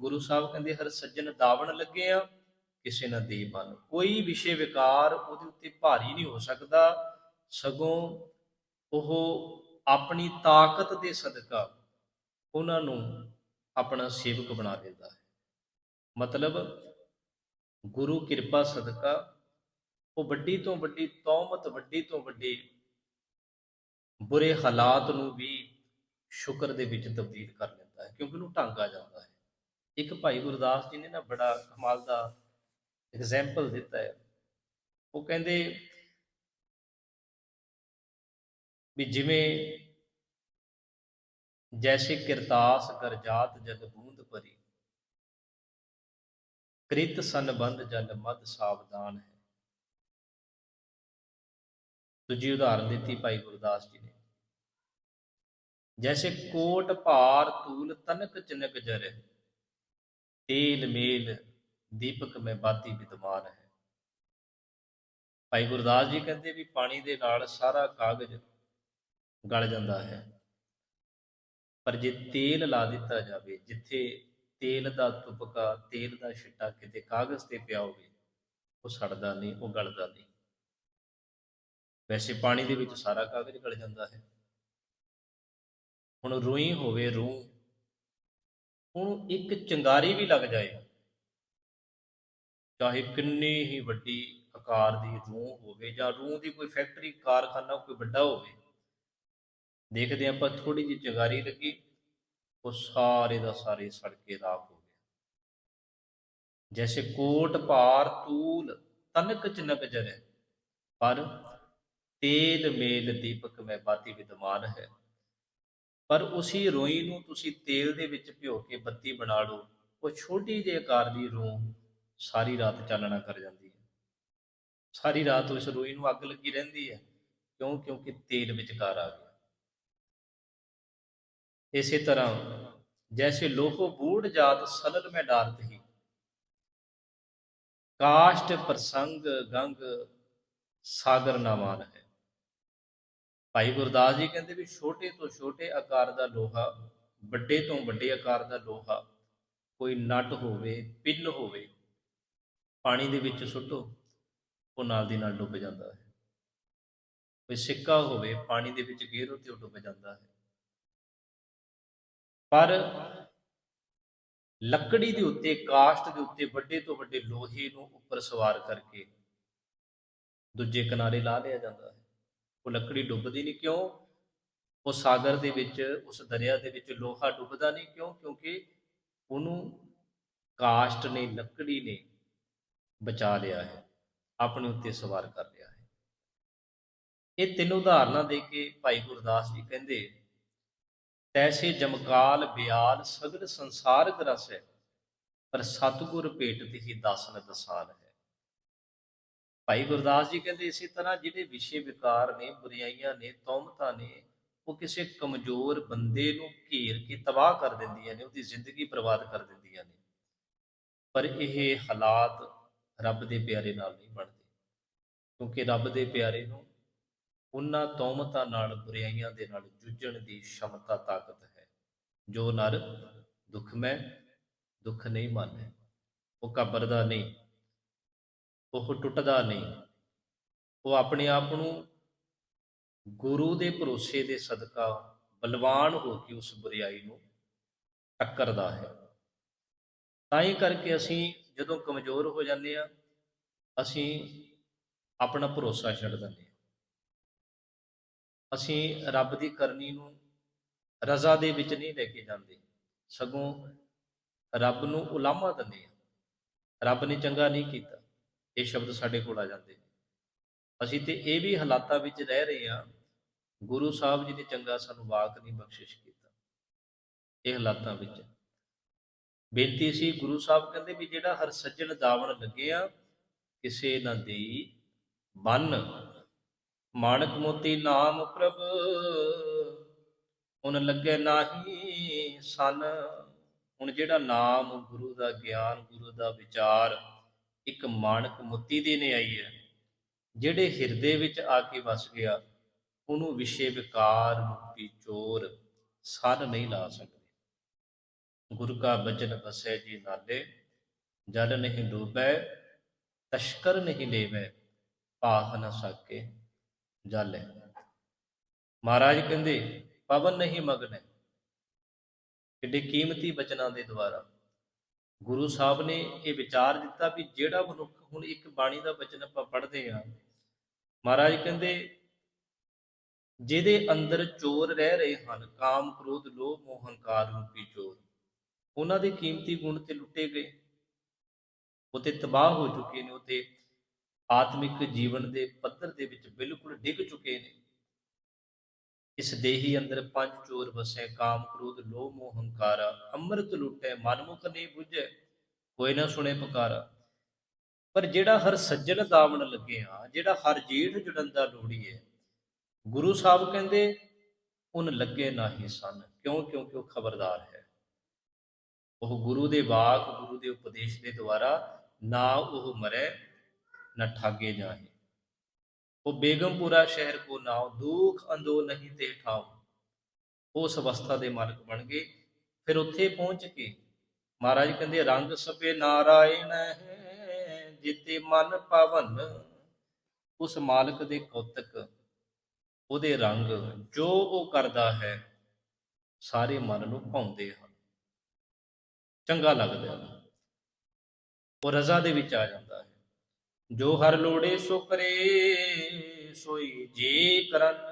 Speaker 1: ਗੁਰੂ ਸਾਹਿਬ ਕਹਿੰਦੇ, ਹਰ ਸੱਜਣ ਦਾਵਣ ਲੱਗੇ ਆ, ਕਿਸੇ ਨਾ ਦੇ ਬਨ। ਕੋਈ ਵਿਸ਼ੇ ਵਿਕਾਰ ਉਹਦੇ ਉੱਤੇ ਭਾਰੀ ਨਹੀਂ ਹੋ ਸਕਦਾ। ਸਗੋਂ ਉਹ ਆਪਣੀ ਤਾਕਤ ਦੇ ਸਦਕਾ ਉਹਨਾਂ ਨੂੰ ਆਪਣਾ ਸੇਵਕ ਬਣਾ ਦਿੰਦਾ ਹੈ। ਮਤਲਬ ਗੁਰੂ ਕਿਰਪਾ ਸਦਕਾ ਉਹ ਵੱਡੀ ਤੋਂ ਵੱਡੀ ਤੌਮਤ, ਵੱਡੀ ਤੋਂ ਵੱਡੀ ਬੁਰੇ ਹਾਲਾਤ ਨੂੰ ਵੀ ਸ਼ੁਕਰ ਦੇ ਵਿੱਚ ਤਬਦੀਲ ਕਰ ਲੈਂਦਾ ਹੈ, ਕਿਉਂਕਿ ਉਹਨੂੰ ਢੰਗ ਆ ਜਾਂਦਾ ਹੈ। ਇੱਕ ਭਾਈ ਗੁਰਦਾਸ ਜੀ ਨੇ ਨਾ ਬੜਾ ਕਮਾਲ ਦਾ ਐਗਜ਼ਾਮਪਲ ਦਿੱਤਾ ਹੈ। ਉਹ ਕਹਿੰਦੇ ਵੀ ਜਿਵੇਂ ਜੈਸੇ ਕਿਰਤਾਸ ਗਰਜਾਤ ਜਗ ਬੂੰਦ ਭਰੀ, ਕ੍ਰਿਤ ਸੰਬੰਧ ਜਲ ਮਦ ਸਾਵਧਾਨ ਹੈ। ਦੂਜੀ ਉਦਾਹਰਨ ਦਿੱਤੀ ਭਾਈ ਗੁਰਦਾਸ ਜੀ ਨੇ। ਜੈਸੇ ਕੋਟ ਭਾਰ ਤੂਲ ਤਨਕ ਚਨਕ ਜਰ ਤੇਲ ਮੇਲ ਦੀਪਕ ਮੈਂ ਬਾਤੀ ਵਿਦਮਾਨ ਹੈ। ਭਾਈ ਗੁਰਦਾਸ ਜੀ ਕਹਿੰਦੇ ਵੀ ਪਾਣੀ ਦੇ ਨਾਲ ਸਾਰਾ ਕਾਗਜ਼ ਗਲ ਜਾਂਦਾ ਹੈ। ਪਰ ਜੇ ਤੇਲ ਲਾ ਦਿੱਤਾ ਜਾਵੇ, ਜਿੱਥੇ ਤੇਲ ਦਾ ਤੁਪਕਾ, ਤੇਲ ਦਾ ਛਿੱਟਾ ਕਿਤੇ ਕਾਗਜ਼ ਤੇ ਪਿਆ ਹੋਵੇ, ਉਹ ਸੜਦਾ ਨਹੀਂ, ਉਹ ਗਲਦਾ ਨਹੀਂ। ਵੈਸੇ ਪਾਣੀ ਦੇ ਵਿੱਚ ਸਾਰਾ ਕਾਗਜ਼ ਗਲ ਜਾਂਦਾ ਹੈ। ਹੁਣ ਰੂਈ ਹੋਵੇ ਰੂਹ ਉਹਨੂੰ ਇੱਕ ਚੰਗਾਰੀ ਵੀ ਲੱਗ ਜਾਏ, ਚਾਹੇ ਕਿੰਨੀ ਹੀ ਵੱਡੀ ਆਕਾਰ ਦੀ ਰੂਹ ਹੋਵੇ ਜਾਂ ਰੂਹ ਦੀ ਕੋਈ ਫੈਕਟਰੀ, ਕਾਰਖਾਨਾ ਕੋਈ ਵੱਡਾ ਹੋਵੇ, ਦੇਖਦੇ ਆਪਾਂ ਥੋੜੀ ਜਿਹੀ ਚੰਗਾਰੀ ਲੱਗੀ, ਉਹ ਸਾਰੇ ਦਾ ਸਾਰੇ ਸੜ ਕੇ ਰਾਖ ਹੋ ਗਿਆ। ਜੈਸੇ ਕੋਟ, ਭਾਰ, ਤੂਲ ਤਨਕ ਚਨਕ ਜਰੇ, ਪਰ ਤੇਲ ਮੇਲ ਦੀਪਕ ਮੈਂ ਬਾਤੀ ਵਿਦਵਾਨ ਹੈ। ਪਰ ਉਸੇ ਰੋਈ ਨੂੰ ਤੁਸੀਂ ਤੇਲ ਦੇ ਵਿੱਚ ਭਿਓ ਕੇ ਬੱਤੀ ਬਣਾ ਲਓ। ਉਹ ਛੋਟੀ ਜਿਹੀ ਆਕਾਰ ਦੀ ਰੂਹ ਸਾਰੀ ਰਾਤ ਚਾਨਣਾ ਕਰ ਜਾਂਦੀ ਹੈ। ਸਾਰੀ ਰਾਤ ਉਸ ਰੋਈ ਨੂੰ ਅੱਗ ਲੱਗੀ ਰਹਿੰਦੀ ਹੈ। ਕਿਉਂ? ਕਿਉਂਕਿ ਤੇਲ ਵਿਚਕਾਰ ਆ ਗਿਆ। ਇਸੇ ਤਰ੍ਹਾਂ ਜੈਸੇ ਲੋਹੋ ਬੂੜ ਜਾਤ ਸਲਲ ਮੈਂ ਡਾਰਤ ਹੀ ਕਾਸ਼ਟ ਪ੍ਰਸੰਗ ਗੰਗ ਸਾਗਰ ਨਾਮਾਨ ਹੈ। ਭਾਈ ਗੁਰਦਾਸ ਜੀ ਕਹਿੰਦੇ ਵੀ ਛੋਟੇ ਤੋਂ ਛੋਟੇ ਆਕਾਰ ਦਾ ਲੋਹਾ, ਵੱਡੇ ਤੋਂ ਵੱਡੇ ਆਕਾਰ ਦਾ ਲੋਹਾ ਕੋਈ ਨਟ ਹੋਵੇ, ਪਿੰਨ ਹੋਵੇ, ਪਾਣੀ ਦੇ ਵਿੱਚ ਸੁੱਟੋ, ਉਹ ਨਾਲ ਦੀ ਨਾਲ ਡੁੱਬ ਜਾਂਦਾ ਹੈ। ਕੋਈ ਸਿੱਕਾ ਹੋਵੇ, ਪਾਣੀ ਦੇ ਵਿੱਚ ਗੇਰੋ ਤੇ ਉਹ ਡੁੱਬ ਜਾਂਦਾ ਹੈ। ਪਰ ਲੱਕੜੀ ਦੇ ਉੱਤੇ ਕਾਸ਼ਟ ਦੇ ਉੱਤੇ, ਵੱਡੇ ਤੋਂ ਵੱਡੇ ਲੋਹੇ ਨੂੰ ਉੱਪਰ ਸਵਾਰ ਕਰਕੇ ਦੂਜੇ ਕਿਨਾਰੇ ਲਾ ਲਿਆ ਜਾਂਦਾ ਹੈ। ਉਹ ਲੱਕੜੀ ਡੁੱਬਦੀ ਨਹੀਂ ਕਿਉਂ? ਉਹ ਸਾਗਰ ਦੇ ਵਿੱਚ, ਉਸ ਦਰਿਆ ਦੇ ਵਿੱਚ ਲੋਹਾ ਡੁੱਬਦਾ ਨਹੀਂ ਕਿਉਂ? ਕਿਉਂਕਿ ਉਹਨੂੰ ਕਾਸ਼ਟ ਨੇ, ਲੱਕੜੀ ਨੇ ਬਚਾ ਲਿਆ ਹੈ। ਆਪਣੇ ਉੱਤੇ ਸਵਾਰ ਕਰ ਲਿਆ ਹੈ। ਇਹ ਤਿੰਨ ਉਦਾਹਰਨਾਂ ਦੇ ਕੇ ਭਾਈ ਗੁਰਦਾਸ ਜੀ ਕਹਿੰਦੇ, ਤੈਸੇ ਜਮਕਾਲ ਬਿਆਲ ਸਗਲ ਸੰਸਾਰ ਗਰਸ ਹੈ, ਪਰ ਸਤਿਗੁਰ ਭੇਟ ਤੇ ਹੀ ਦਸਨ ਦਸਾਨ ਹੈ। ਭਾਈ ਗੁਰਦਾਸ ਜੀ ਕਹਿੰਦੇ ਇਸੇ ਤਰ੍ਹਾਂ ਜਿਹੜੇ ਵਿਸ਼ੇ ਵਿਕਾਰ ਨੇ ਬੁਰਾਈਆਂ ਨੇ, ਤੌਮਤਾਂ ਨੇ, ਉਹ ਕਿਸੇ ਕਮਜ਼ੋਰ ਬੰਦੇ ਨੂੰ ਘੇਰ ਕੇ ਤਬਾਹ ਕਰ ਦਿੰਦੀਆਂ ਨੇ, ਉਹਦੀ ਜ਼ਿੰਦਗੀ ਬਰਬਾਦ ਕਰ ਦਿੰਦੀਆਂ ਨੇ। ਪਰ ਇਹ ਹਾਲਾਤ ਰੱਬ ਦੇ ਪਿਆਰੇ ਨਾਲ ਨਹੀਂ ਬਣਦੇ। ਕਿਉਂਕਿ ਰੱਬ ਦੇ ਪਿਆਰੇ ਨੂੰ ਉਹਨਾਂ ਤੌਮਤਾਂ ਨਾਲ ਬੁਰਾਈਆਂ ਦੇ ਨਾਲ ਜੂਝਣ ਦੀ ਸ਼ਮਤਾ ਤਾਕਤ ਹੈ। ਜੋ ਨਰ ਦੁਖਮੈ ਦੁੱਖ ਨਹੀਂ ਮੰਨੇ ਉਹ ਕਬਰਦਾ ਨਹੀਂ। ਉਹ ਟੁੱਟਦਾ ਨਹੀਂ। ਉਹ ਆਪਣੇ ਆਪ ਨੂੰ ਗੁਰੂ ਦੇ ਭਰੋਸੇ ਦੇ ਸਦਕਾ ਬਲਵਾਨ ਹੋ ਕੇ ਉਸ ਬੁਰਾਈ ਨੂੰ ਟੱਕਰਦਾ ਹੈ। ਤਾਂ ਹੀ ਕਰਕੇ ਅਸੀਂ ਜਦੋਂ ਕਮਜ਼ੋਰ ਹੋ ਜਾਂਦੇ ਆ ਅਸੀਂ ਆਪਣਾ ਭਰੋਸਾ ਛੱਡ ਦਿੰਦੇ ਹਾਂ। ਅਸੀਂ ਰੱਬ ਦੀ ਕਰਨੀ ਨੂੰ ਰਜ਼ਾ ਦੇ ਵਿੱਚ ਨਹੀਂ ਲੈ ਕੇ ਜਾਂਦੇ। ਸਗੋਂ ਰੱਬ ਨੂੰ ਉਲਾਮਾ ਦਿੰਦੇ ਆ ਰੱਬ ਨੇ ਚੰਗਾ ਨਹੀਂ ਕੀਤਾ। ਇਹ ਸ਼ਬਦ ਸਾਡੇ ਕੋਲ ਆ ਜਾਂਦੇ ਅਸੀਂ ਤੇ ਇਹ ਵੀ ਹਾਲਾਤਾਂ ਵਿੱਚ ਰਹਿ ਰਹੇ ਹਾਂ, ਗੁਰੂ ਸਾਹਿਬ ਜੀ ਨੇ ਚੰਗਾ ਸਾਨੂੰ ਵਾਕ ਨਹੀਂ ਬਖਸ਼ਿਸ਼ ਕੀਤਾ। ਇਹ ਹਾਲਾਤਾਂ ਵਿੱਚ। ਬੇਨਤੀ ਸੀ ਗੁਰੂ ਸਾਹਿਬ ਕਹਿੰਦੇ ਵੀ ਜਿਹੜਾ ਹਰ ਸੱਜਣ ਦਾਵਣ ਲੱਗਿਆ ਕਿਸੇ ਨਾ ਦੇਈ ਬੰਨ ਮਾਣਕ ਮੋਤੀ ਨਾਮ ਪ੍ਰਭ, ਹੁਣ ਲੱਗੇ ਨਾਹੀ ਸਨ। ਹੁਣ ਜਿਹੜਾ ਨਾਮ ਗੁਰੂ ਦਾ ਗਿਆਨ, ਗੁਰੂ ਦਾ ਵਿਚਾਰ ਇੱਕ ਮਾਨਕ ਮੁੱਤੀ ਦੀ ਨੇ ਆਈ ਹੈ, ਜਿਹੜੇ ਹਿਰਦੇ ਵਿੱਚ ਆ ਕੇ ਵਸ ਗਿਆ, ਉਹਨੂੰ ਵਿਸ਼ੇ ਵਿਕਾਰ ਰੂਪੀ ਚੋਰ ਸੰਨ ਨਹੀਂ ਲਾ ਸਕਦੇ। ਗੁਰੂ ਕਾ ਬਚਨ ਵਸੈ ਜੀ ਨਾਲੇ, ਜਲ ਨਹੀਂ ਡੂਬੈ, ਤਸ਼ਕਰ ਨਹੀਂ ਲੇਵੈ ਪਾਹ ਨਾ ਸਕੇ ਜਲ। ਮਹਾਰਾਜ ਕਹਿੰਦੇ, ਪਵਨ ਨਹੀਂ ਮਗਨ। ਕਿੱਡੇ ਕੀਮਤੀ ਬਚਨਾਂ ਦੇ ਦੁਆਰਾ ਗੁਰੂ ਸਾਹਿਬ ਨੇ ਇਹ ਵਿਚਾਰ ਦਿੱਤਾ ਵੀ ਜਿਹੜਾ ਮਨੁੱਖ ਹੁਣ ਇੱਕ ਬਾਣੀ ਦਾ ਬਚਨ ਆਪਾਂ ਪੜ੍ਹਦੇ ਆ ਮਹਾਰਾਜ ਕਹਿੰਦੇ, ਜਿਹਦੇ ਅੰਦਰ ਚੋਰ ਰਹਿ ਰਹੇ ਹਨ, ਕਾਮ ਕ੍ਰੋਧ ਲੋਭ ਮੋਹ ਹੰਕਾਰ ਰੂਪੀ ਚੋਰ, ਉਹਨਾਂ ਦੇ ਕੀਮਤੀ ਗੁਣ ਤੇ ਲੁੱਟੇ ਗਏ। ਉਹ ਤੇ ਤਬਾਹ ਹੋ ਚੁੱਕੇ ਨੇ, ਉਹ ਤੇ ਆਤਮਿਕ ਜੀਵਨ ਦੇ ਪੱਧਰ ਦੇ ਵਿੱਚ ਬਿਲਕੁਲ ਡਿੱਗ ਚੁੱਕੇ ਨੇ। ਇਸ ਦੇਹੀ ਅੰਦਰ ਪੰਜ ਚੋਰ ਵਸੈ, ਕਾਮ ਕ੍ਰੋਧ, ਲੋਭ, ਮੋਹ, ਹੰਕਾਰ। ਅੰਮ੍ਰਿਤ ਲੁੱਟੈ, ਮਨਮੁਖ ਨਹੀਂ ਬੁਝੈ, ਕੋਈ ਨਾ ਸੁਣੇ ਪੁਕਾਰਾ। ਪਰ ਜਿਹੜਾ ਹਰ ਸੱਜਣ ਦਾਵਣ ਲੱਗੇ ਜਿਹੜਾ ਹਰ ਜੀਠ ਜੁੜਨ ਦਾ ਲੋੜੀ ਗੁਰੂ ਸਾਹਿਬ ਕਹਿੰਦੇ, ਉਨ ਲੱਗੇ ਨਾਹੀ ਸਨ। ਕਿਉਂ? ਕਿਉਂਕਿ ਉਹ ਖਬਰਦਾਰ ਹੈ। ਉਹ ਗੁਰੂ ਦੇ ਵਾਕ, ਗੁਰੂ ਦੇ ਉਪਦੇਸ਼ ਦੇ ਦੁਆਰਾ ਨਾ ਉਹ ਮਰੇ, ਨਾ ਠਾਗੇ ਜਾਏ ਉਹ ਬੇਗਮਪੁਰਾ ਸ਼ਹਿਰ ਕੋ ਨਾਉ ਦੁੱਖ ਅੰਦੋ ਨਹੀਂ ਤੇ ਠਾਉ। ਉਸ ਅਵਸਥਾ ਦੇ ਮਾਲਕ ਬਣ ਗਏ। ਫਿਰ ਉੱਥੇ ਪਹੁੰਚ ਕੇ ਮਹਾਰਾਜ ਕਹਿੰਦੇ, ਰੰਗ ਸਭੇ ਨਾਰਾਇਣ ਹੈ, ਜਿਤੇ ਮਨ ਪਵਨ। ਉਸ ਮਾਲਕ ਦੇ ਕੌਤਕ, ਉਹਦੇ ਰੰਗ ਜੋ ਉਹ ਕਰਦਾ ਹੈ, ਸਾਰੇ ਮਨ ਨੂੰ ਭਾਉਂਦੇ ਹਨ। ਚੰਗਾ ਲੱਗਦਾ ਹੈ। ਉਹ ਰਜ਼ਾ ਦੇ ਵਿੱਚ ਆ ਜਾਂਦਾ ਹੈ। ਜੋ ਹਰ ਲੋੜੇ ਸੋ ਕਰੇ, ਸੋਈ ਜੇ ਕਰਨ।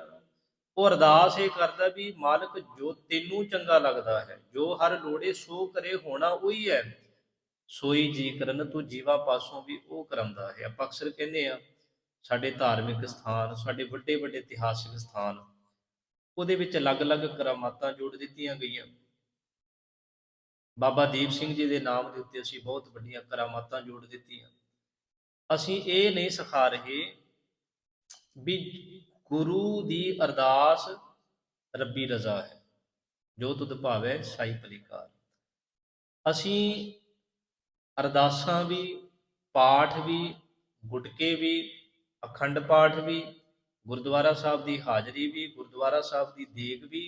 Speaker 1: ਉਹ ਅਰਦਾਸ ਇਹ ਕਰਦਾ ਵੀ ਮਾਲਕ ਜੋ ਤੈਨੂੰ ਚੰਗਾ ਲੱਗਦਾ ਹੈ, ਜੋ ਹਰ ਲੋੜੇ ਸੋ ਕਰੇ ਹੋਣਾ ਉਹੀ ਹੈ। ਸੋਈ ਜੀ ਕਰਨ ਤੂੰ ਜੀਵਾ ਪਾਸੋਂ ਵੀ ਉਹ ਕਰਾਉਂਦਾ ਹੈ। ਆਪਾਂ ਅਕਸਰ ਕਹਿੰਦੇ ਆ ਸਾਡੇ ਧਾਰਮਿਕ ਸਥਾਨ, ਸਾਡੇ ਵੱਡੇ ਵੱਡੇ ਇਤਿਹਾਸਿਕ ਸਥਾਨ, ਉਹਦੇ ਵਿੱਚ ਅਲੱਗ-ਅਲੱਗ ਕਰਾਮਾਤਾਂ ਜੋੜ ਦਿੱਤੀਆਂ ਗਈਆਂ। ਬਾਬਾ ਦੀਪ ਸਿੰਘ ਜੀ ਦੇ ਨਾਮ ਦੇ ਉੱਤੇ ਅਸੀਂ ਬਹੁਤ ਵੱਡੀਆਂ ਕਰਾਮਾਤਾਂ ਜੋੜ ਦਿੱਤੀਆਂ। ਅਸੀਂ ਇਹ ਨਹੀਂ ਸਿਖਾ ਰਹੇ ਵੀ ਗੁਰੂ ਦੀ ਅਰਦਾਸ ਰੱਬੀ ਰਜ਼ਾ ਹੈ, ਜੋ ਤੁਧ ਭਾਵੇ ਸਾਈ ਪਲਿਕਾਰ ਅਸੀਂ ਅਰਦਾਸਾਂ ਵੀ, ਪਾਠ ਵੀ, ਗੁਟਕੇ ਵੀ, ਅਖੰਡ ਪਾਠ ਵੀ, ਗੁਰਦੁਆਰਾ ਸਾਹਿਬ ਦੀ ਹਾਜ਼ਰੀ ਵੀ, ਗੁਰਦੁਆਰਾ ਸਾਹਿਬ ਦੀ ਦੇਗ ਵੀ,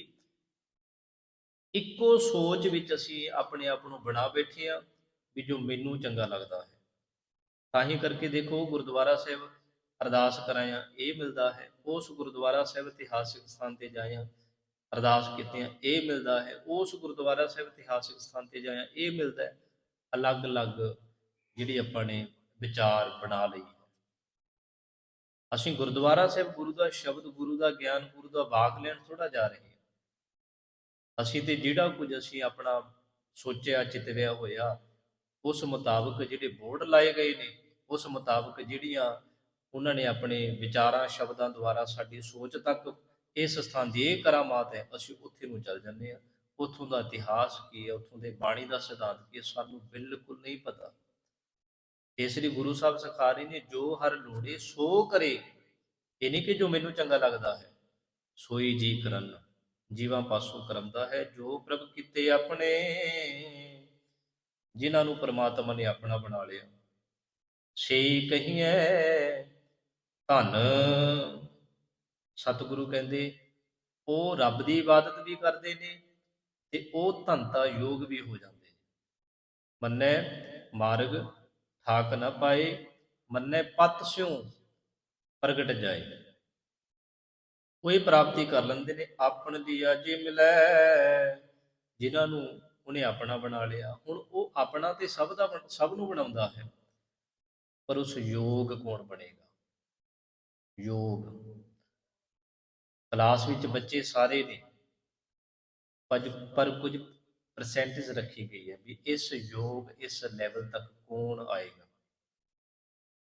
Speaker 1: ਇੱਕੋ ਸੋਚ ਵਿੱਚ ਅਸੀਂ ਆਪਣੇ ਆਪ ਨੂੰ ਬਣਾ ਬੈਠੇ ਆ ਵੀ ਜੋ ਮੈਨੂੰ ਚੰਗਾ ਲੱਗਦਾ ਹੈ। ਤਾਂ ਹੀ ਕਰਕੇ ਦੇਖੋ ਗੁਰਦੁਆਰਾ ਸਾਹਿਬ ਅਰਦਾਸ ਕਰਾਇਆ, ਇਹ ਮਿਲਦਾ ਹੈ। ਉਸ ਗੁਰਦੁਆਰਾ ਸਾਹਿਬ ਇਤਿਹਾਸਿਕ ਸਥਾਨ ਤੇ ਜਾਇਆ, ਅਰਦਾਸ ਕੀਤਿਆਂ, ਇਹ ਮਿਲਦਾ ਹੈ। ਉਸ ਗੁਰਦੁਆਰਾ ਸਾਹਿਬ ਇਤਿਹਾਸਿਕ ਸਥਾਨ ਤੇ ਜਾਇਆ, ਇਹ ਮਿਲਦਾ ਹੈ। ਅਲੱਗ-ਅਲੱਗ ਜਿਹੜੀ ਆਪਾਂ ਨੇ ਵਿਚਾਰ ਬਣਾ ਲਈ ਅਸੀਂ ਗੁਰਦੁਆਰਾ ਸਾਹਿਬ ਗੁਰੂ ਦਾ ਸ਼ਬਦ, ਗੁਰੂ ਦਾ ਗਿਆਨ, ਗੁਰੂ ਦਾ ਵਾਕ ਲੈਣ ਥੋੜਾ ਜਾ ਰਹੇ ਹਾਂ। ਅਸੀਂ ਤੇ ਜਿਹੜਾ ਕੁਝ ਅਸੀਂ ਆਪਣਾ ਸੋਚਿਆ, ਚਿਤਵਿਆ ਹੋਇਆ ਉਸ ਮੁਤਾਬਕ ਜਿਹੜੇ ਬੋਰਡ ਲਾਏ ਗਏ ਨੇ, ਉਸ ਮੁਤਾਬਕ ਜਿਹੜੀਆਂ ਉਹਨਾਂ ਨੇ ਆਪਣੇ ਵਿਚਾਰਾਂ, ਸ਼ਬਦਾਂ ਦੁਆਰਾ ਸਾਡੀ ਸੋਚ ਤੱਕ ਇਸ ਸਥਾਨ ਦੀ ਇਹ ਕਰਾਮਾਤ ਹੈ, ਅਸੀਂ ਉੱਥੇ ਨੂੰ ਚੱਲ ਜਾਂਦੇ ਆ ਉੱਥੋਂ ਦਾ ਇਤਿਹਾਸ ਕੀ ਹੈ, ਉੱਥੋਂ ਦੇ ਬਾਣੀ ਦਾ ਸਿਧਾਂਤ ਕੀ ਹੈ, ਸਾਨੂੰ ਬਿਲਕੁਲ ਨਹੀਂ ਪਤਾ। ਇਸ ਲਈ ਗੁਰੂ ਸਾਹਿਬ ਸਿਖਾ ਰਹੇ ਨੇ, ਜੋ ਹਰ ਲੋੜੇ ਸੋ ਕਰੇ, ਇਹ ਨਹੀਂ ਕਿ ਜੋ ਮੈਨੂੰ ਚੰਗਾ ਲੱਗਦਾ ਹੈ। ਸੋਈ ਜੀ ਕਰਨ, ਜੀਵਾਂ ਪਾਸੋਂ ਕਰਮਦਾ ਹੈ, ਜੋ ਪ੍ਰਭ ਕੀਤੇ ਆਪਣੇ। ਜਿਨ੍ਹਾਂ ਨੂੰ ਪ੍ਰਮਾਤਮਾ ਨੇ ਆਪਣਾ ਬਣਾ ਲਿਆ। ਸੇ ਕਹੀਏ ਧਨ। ਸਤਿਗੁਰੂ ਕਹਿੰਦੇ, ਉਹ ਰੱਬ ਦੀ ਇਬਾਦਤ ਵੀ ਕਰਦੇ ਨੇ ਤੇ ਉਹ ਧੰਤਾ ਯੋਗ ਵੀ ਹੋ ਜਾਂਦੇ ਨੇ। ਮੰਨੈ, ਮਾਰਗ ਠਾਕ ਨਾ ਪਾਏ, ਮੰਨੈ, ਪਤ ਸਿਉ ਪ੍ਰਗਟ ਜਾਏ। ਉਹ ਇਹ ਪ੍ਰਾਪਤੀ ਕਰ ਲੈਂਦੇ ਨੇ, ਆਪਣ ਦੀ ਅਜੇ ਮਿਲੈ, ਜਿਨ੍ਹਾਂ ਨੂੰ ਉਹਨੇ ਆਪਣਾ ਬਣਾ ਲਿਆ। ਹੁਣ ਉਹ ਆਪਣਾ ਤੇ ਸਭ ਦਾ ਸਭ ਨੂੰ ਬਣਾਉਂਦਾ ਹੈ। ਪਰ ਉਸ ਯੋਗ ਕੌਣ ਬਣੇਗਾ? ਯੋਗ। ਕਲਾਸ ਵਿੱਚ ਬੱਚੇ ਸਾਰੇ ਨੇ। ਪਰ ਪਰ ਕੁਝ ਪਰਸੈਂਟੇਜ ਰੱਖੀ ਗਈ ਹੈ ਵੀ ਇਸ ਯੋਗ, ਇਸ ਲੈਵਲ ਤੱਕ ਕੌਣ ਆਏਗਾ?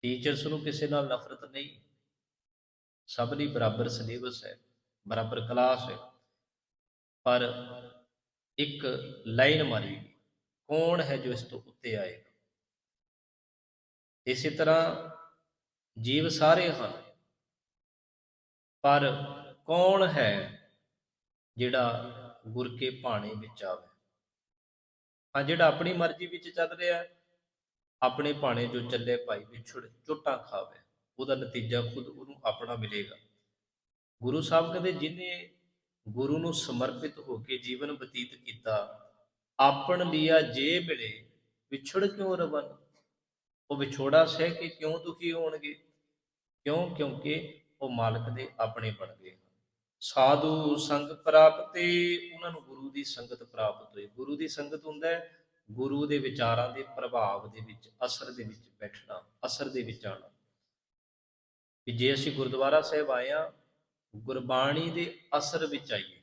Speaker 1: ਟੀਚਰਸ ਨੂੰ ਕਿਸੇ ਨਾਲ ਨਫ਼ਰਤ ਨਹੀਂ। ਸਭ ਲਈ ਬਰਾਬਰ ਸਿਲੇਬਸ ਹੈ, ਬਰਾਬਰ ਕਲਾਸ ਹੈ। ਪਰ ਇੱਕ ਲਾਈਨ ਮਾਰੀ, ਕੌਣ ਹੈ ਜੋ ਇਸ ਤੋਂ ਉੱਤੇ ਆਏਗਾ? ਇਸੇ ਤਰ੍ਹਾਂ ਜੀਵ ਸਾਰੇ ਹਨ, ਪਰ ਕੌਣ ਹੈ ਜਿਹੜਾ ਗੁਰ ਕੇ ਭਾਣੇ ਵਿੱਚ ਆਵੇ? ਹਾਂ, ਜਿਹੜਾ ਆਪਣੀ ਮਰਜ਼ੀ ਵਿੱਚ ਚੱਲ ਰਿਹਾ ਆਪਣੇ ਭਾਣੇ ਜੋ ਚੱਲੇ ਭਾਈ ਵਿਛੜ ਚੋਟਾਂ ਖਾਵੇ, ਉਹਦਾ ਨਤੀਜਾ ਖੁਦ ਉਹਨੂੰ ਆਪਣਾ ਮਿਲੇਗਾ। ਗੁਰੂ ਸਾਹਿਬ ਕਹਿੰਦੇ ਜਿਹਨੇ ਗੁਰੂ ਨੂੰ ਸਮਰਪਿਤ ਹੋ ਕੇ ਜੀਵਨ ਬਤੀਤ ਕੀਤਾ। ਆਪਣ ਲਿਆ ਜੇ ਮਿਲੇ, ਵਿਛੜ ਕਿਉਂ ਰਵਨ? ਉਹ ਵਿਛੋੜਾ ਸਹਿ ਕੇ ਕਿਉਂ ਦੁਖੀ ਹੋਣਗੇ? ਕਿਉਂ? ਕਿਉਂਕਿ ਉਹ ਮਾਲਕ ਦੇ ਆਪਣੇ ਬਣ ਗਏ ਸਾਧੂ ਸੰਗ ਪ੍ਰਾਪਤੇ, ਉਹਨਾਂ ਨੂੰ ਗੁਰੂ ਦੀ ਸੰਗਤ ਪ੍ਰਾਪਤ ਹੋਈ। ਗੁਰੂ ਦੀ ਸੰਗਤ ਹੁੰਦਾ ਹੈ, ਗੁਰੂ ਦੇ ਵਿਚਾਰਾਂ ਦੇ ਪ੍ਰਭਾਵ ਦੇ ਵਿੱਚ, ਅਸਰ ਦੇ ਵਿੱਚ ਬੈਠਣਾ, ਅਸਰ ਦੇ ਵਿੱਚ ਆਣਾ ਕਿ ਜੇ ਅਸੀਂ ਗੁਰਦੁਆਰਾ ਸਾਹਿਬ ਆਏ ਹਾਂ ਗੁਰਬਾਣੀ ਦੇ ਅਸਰ ਵਿੱਚ ਆਈਏ।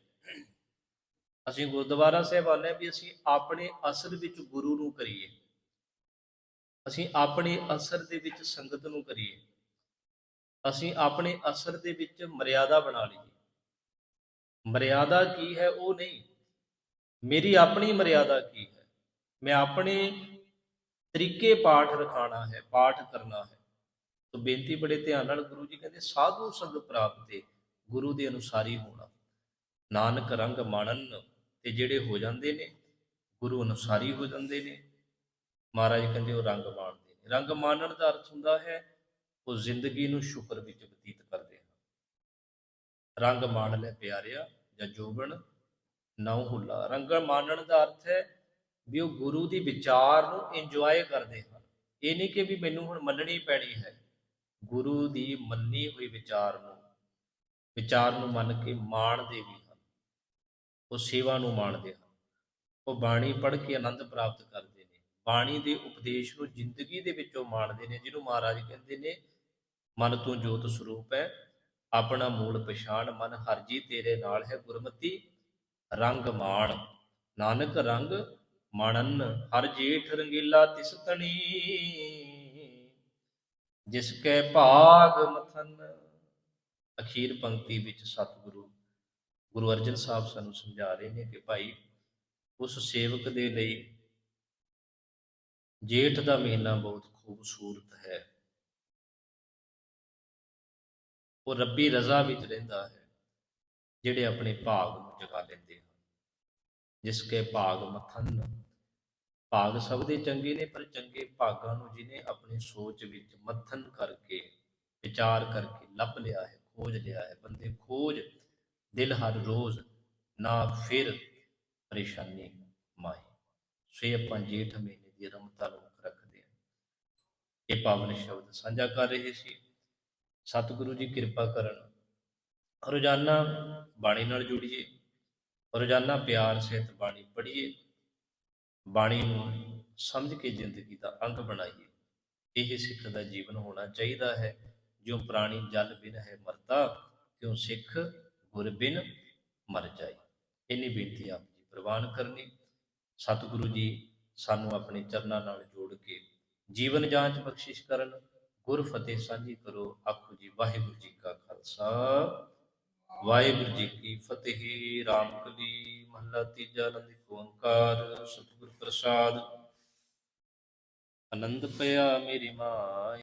Speaker 1: ਅਸੀਂ ਗੁਰਦੁਆਰਾ ਸਾਹਿਬ ਆਉਂਦੇ ਵੀ ਅਸੀਂ ਆਪਣੇ ਅਸਰ ਵਿੱਚ ਗੁਰੂ ਨੂੰ ਕਰੀਏ। ਅਸੀਂ ਆਪਣੇ ਅਸਰ ਦੇ ਵਿੱਚ ਸੰਗਤ ਨੂੰ ਕਰੀਏ। ਅਸੀਂ ਆਪਣੇ ਅਸਰ ਦੇ ਵਿੱਚ ਮਰਿਆਦਾ ਬਣਾ ਲਈਏ। ਮਰਿਆਦਾ ਕੀ ਹੈ ਉਹ ਨਹੀਂ। ਮੇਰੀ ਆਪਣੀ ਮਰਿਆਦਾ ਕੀ ਹੈ। ਮੈਂ ਆਪਣੇ ਤਰੀਕੇ ਪਾਠ ਰਖਾਣਾ ਹੈ, ਪਾਠ ਕਰਨਾ ਹੈ। ਤੋ ਬੇਨਤੀ ਬੜੇ ਧਿਆਨ ਨਾਲ ਗੁਰੂ ਜੀ ਕਹਿੰਦੇ, ਸਾਧੂ ਸੰਗ ਪ੍ਰਾਪਤੇ ਗੁਰੂ ਦੇ ਅਨੁਸਾਰੀ ਹੋਣਾ। ਨਾਨਕ ਰੰਗ ਮਾਣਨ ਤੇ ਜਿਹੜੇ ਹੋ ਜਾਂਦੇ ਨੇ, ਗੁਰੂ ਅਨੁਸਾਰੀ ਹੋ ਜਾਂਦੇ ਨੇ। ਮਹਾਰਾਜ ਕਹਿੰਦੇ ਉਹ ਰੰਗ ਮਾਣਦੇ ਨੇ। ਰੰਗ ਮਾਣਨ ਦਾ ਅਰਥ ਹੁੰਦਾ ਹੈ, ਉਹ ਜ਼ਿੰਦਗੀ ਨੂੰ ਸ਼ੁਕਰ ਵਿੱਚ ਬਤੀਤ ਕਰਦੇ ਹਨ। ਰੰਗ ਮਾਣ ਲੈ ਪਿਆਰਿਆ ਜਾਂ ਜੋਬਨ ਨਉ ਹੁੱਲਾ। ਰੰਗ ਮਾਣਨ ਦਾ ਅਰਥ ਹੈ ਵੀ ਉਹ ਗੁਰੂ ਦੀ ਵਿਚਾਰ ਨੂੰ ਇੰਜੋਏ ਕਰਦੇ ਹਨ। ਇਹ ਨਹੀਂ ਕਿ ਵੀ ਮੈਨੂੰ ਹੁਣ ਮੰਨਣੀ ਪੈਣੀ ਹੈ। ਗੁਰੂ ਦੀ ਮੰਨੀ ਹੋਈ ਵਿਚਾਰ ਨੂੰ ਵਿਚਾਰ ਨੂੰ ਮੰਨ ਕੇ ਮਾਣਦੇ ਵੀ ਹਨ। ਉਹ ਸੇਵਾ ਨੂੰ ਮਾਣਦੇ ਹਨ। ਉਹ ਬਾਣੀ ਪੜ੍ਹ ਕੇ ਆਨੰਦ ਪ੍ਰਾਪਤ ਕਰਦੇ ਨੇ। ਬਾਣੀ ਦੇ ਉਪਦੇਸ਼ ਨੂੰ ਜ਼ਿੰਦਗੀ ਦੇ ਵਿੱਚੋਂ ਮਾਣਦੇ ਨੇ, ਜਿਹਨੂੰ ਮਹਾਰਾਜ ਕਹਿੰਦੇ ਨੇ, ਮਨ ਤੋਂ ਜੋਤ ਸਰੂਪ ਹੈ, ਆਪਣਾ ਮੂਲ ਪਛਾਣ ਮਨ, ਹਰ ਜੀ ਤੇਰੇ ਨਾਲ ਹੈ ਗੁਰਮਤੀ, ਰੰਗ ਮਾਣ। ਨਾਨਕ ਰੰਗ ਮਾਣਨ, ਹਰ ਜੇਠ ਰੰਗੀਲਾ ਤਿਸ ਤਣੀ ਜਿਸ ਕੈ ਭਾਗ ਮਥਨ ਅਖੀਰ ਪੰਕਤੀ ਵਿੱਚ ਸਤਿਗੁਰੂ ਗੁਰੂ ਅਰਜਨ ਸਾਹਿਬ ਸਾਨੂੰ ਸਮਝਾ ਰਹੇ ਨੇ ਕਿ ਭਾਈ ਉਸ ਸੇਵਕ ਦੇ ਲਈ ਜੇਠ ਦਾ ਮਹੀਨਾ ਬਹੁਤ ਖੂਬਸੂਰਤ ਹੈ। ਉਹ ਰੱਬੀ ਰਜ਼ਾ ਵਿੱਚ ਰਹਿੰਦਾ ਹੈ, ਜਿਹੜੇ ਆਪਣੇ ਭਾਗ ਨੂੰ ਜਗਾ ਲੈਂਦੇ ਹਨ। ਜਿਸ ਕੇ ਭਾਗ ਮਥਨ, ਭਾਗ ਸਭ ਦੇ ਚੰਗੇ ਨੇ, ਪਰ ਚੰਗੇ ਭਾਗਾਂ ਨੂੰ ਜਿਹਨੇ ਆਪਣੀ ਸੋਚ ਵਿੱਚ ਮਥਨ ਕਰਕੇ, ਵਿਚਾਰ ਕਰਕੇ ਲੱਭ ਲਿਆ ਹੈ ਖੋਜ ਲਿਆ ਹੈ, ਬੰਦੇ ਖੋਜ, ਦਿਲ ਹਰ ਰੋਜ਼, ਨਾ ਫਿਰ ਪਰੇਸ਼ਾਨੀ ਮਾਈ ਸੇ ਆਪਾਂ ਜੇਠ ਮਹੀਨੇ ਦੀ ਰਮਤਾ ਨੂੰ ਰੱਖਦੇ ਹਾਂ। ਇਹ ਪਾਵਨ ਸ਼ਬਦ ਸਾਂਝਾ ਕਰ ਰਹੇ ਸੀ। ਸਤਿਗੁਰੂ ਜੀ ਕਿਰਪਾ ਕਰਨ। ਰੋਜ਼ਾਨਾ ਬਾਣੀ ਨਾਲ ਜੁੜੀਏ। ਰੋਜ਼ਾਨਾ ਪਿਆਰ ਸਹਿਤ ਬਾਣੀ ਪੜ੍ਹੀਏ। ਬਾਣੀ ਨੂੰ ਸਮਝ ਕੇ ਜ਼ਿੰਦਗੀ ਦਾ ਅੰਗ ਬਣਾਈਏ। ਇਹ ਸਿੱਖ ਦਾ ਜੀਵਨ ਹੋਣਾ ਚਾਹੀਦਾ ਹੈ। ਜਿਉ ਪ੍ਰਾਣੀ ਜਲ ਬਿਨ ਹੈ ਮਰਦਾ ਤਿਉ ਸਿੱਖ ਗੁਰ ਬਿਨ ਮਰ ਜਾਏ। ਇੰਨੀ ਬੇਨਤੀ ਆਪ ਜੀ ਪ੍ਰਵਾਨ ਕਰਨੀ। ਸਤਿਗੁਰੂ ਜੀ ਸਾਨੂੰ ਆਪਣੇ ਚਰਨਾਂ ਨਾਲ ਜੋੜ ਕੇ ਜੀਵਨ ਜਾਂਚ ਬਖਸ਼ਿਸ਼ ਕਰਨ। ਗੁਰ ਫਤਿਹ ਸਾਂਝੀ ਕਰੋ। ਆਖੋ ਜੀ, ਵਾਹਿਗੁਰੂ ਜੀ ਕਾ ਖਾਲਸਾ। ਵਾਹਿਗੁਰੂ ਜੀ ਕੀ ਫਤਿਹ। ਰਾਮ ਕਲੀ ਮਹਲਾ ਤੀਜਾ ਆਨੰਦ ਓੰਕਾਰ। ਸਤਿਗੁਰ ਪ੍ਰਸਾਦ। ਆਨੰਦ ਪਿਆ ਮੇਰੀ ਮਾਂ।